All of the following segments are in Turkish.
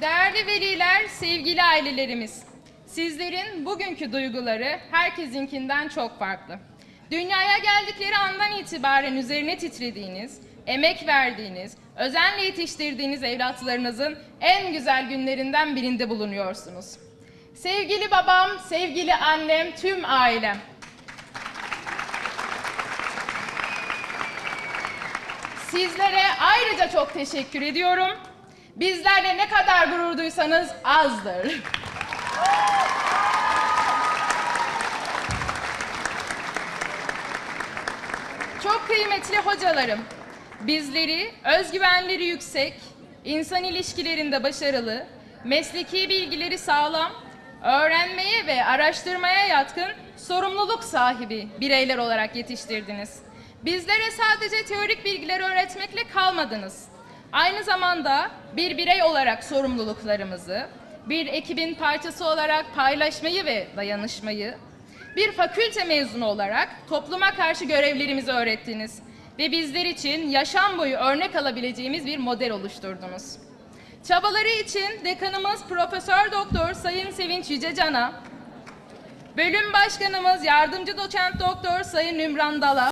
Değerli veliler, sevgili ailelerimiz. Sizlerin bugünkü duyguları herkesinkinden çok farklı. Dünyaya geldikleri andan itibaren üzerine titrediğiniz, emek verdiğiniz, özenle yetiştirdiğiniz evlatlarınızın en güzel günlerinden birinde bulunuyorsunuz. Sevgili babam, sevgili annem, tüm ailem. Sizlere ayrıca çok teşekkür ediyorum. Bizlerle ne kadar gurur duysanız azdır. Çok kıymetli hocalarım, bizleri özgüvenleri yüksek, insan ilişkilerinde başarılı, mesleki bilgileri sağlam, öğrenmeye ve araştırmaya yatkın sorumluluk sahibi bireyler olarak yetiştirdiniz. Bizlere sadece teorik bilgileri öğretmekle kalmadınız. Aynı zamanda bir birey olarak sorumluluklarımızı, bir ekibin parçası olarak paylaşmayı ve dayanışmayı, bir fakülte mezunu olarak topluma karşı görevlerimizi öğrettiniz ve bizler için yaşam boyu örnek alabileceğimiz bir model oluşturdunuz. Çabaları için dekanımız Profesör Doktor Sayın Sevinç Yücecan'a, bölüm başkanımız Yardımcı Doçent Doktor Sayın Ümran Dala,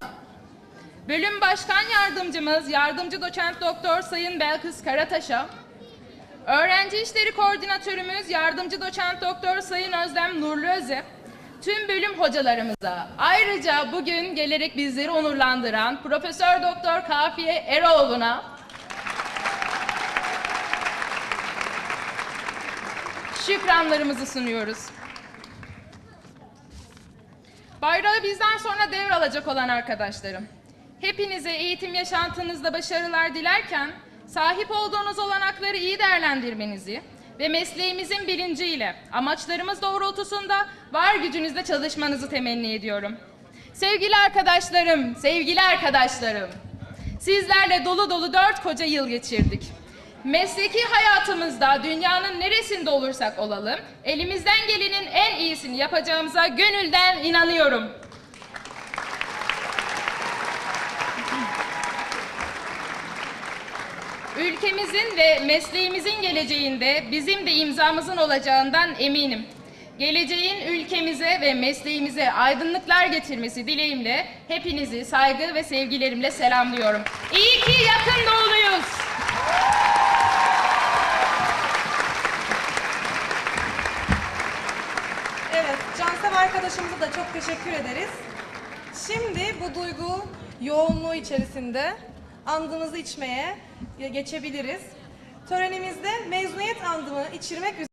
bölüm başkan yardımcımız Yardımcı Doçent Doktor Sayın Belkıs Karataş'a, öğrenci işleri koordinatörümüz Yardımcı Doçent Doktor Sayın Özlem Nurlu Öze, tüm bölüm hocalarımıza, ayrıca bugün gelerek bizleri onurlandıran Profesör Doktor Kafiye Eroğlu'na şükranlarımızı sunuyoruz. Bayrağı bizden sonra devralacak olan arkadaşlarım. Hepinize eğitim yaşantınızda başarılar dilerken sahip olduğunuz olanakları iyi değerlendirmenizi ve mesleğimizin bilinciyle amaçlarımız doğrultusunda var gücünüzle çalışmanızı temenni ediyorum. Sevgili arkadaşlarım, sevgili arkadaşlarım, sizlerle dolu dolu dört koca yıl geçirdik. Mesleki hayatımızda dünyanın neresinde olursak olalım, elimizden gelenin en iyisini yapacağımıza gönülden inanıyorum. Ülkemizin ve mesleğimizin geleceğinde bizim de imzamızın olacağından eminim. Geleceğin ülkemize ve mesleğimize aydınlıklar getirmesi dileğimle hepinizi saygı ve sevgilerimle selamlıyorum. İyi ki yakın doğuluyuz. Evet, Cansev arkadaşımıza da çok teşekkür ederiz. Şimdi bu duygu yoğunluğu içerisinde andımızı içmeye geçebiliriz. Törenimizde mezuniyet andımı içirmek üzere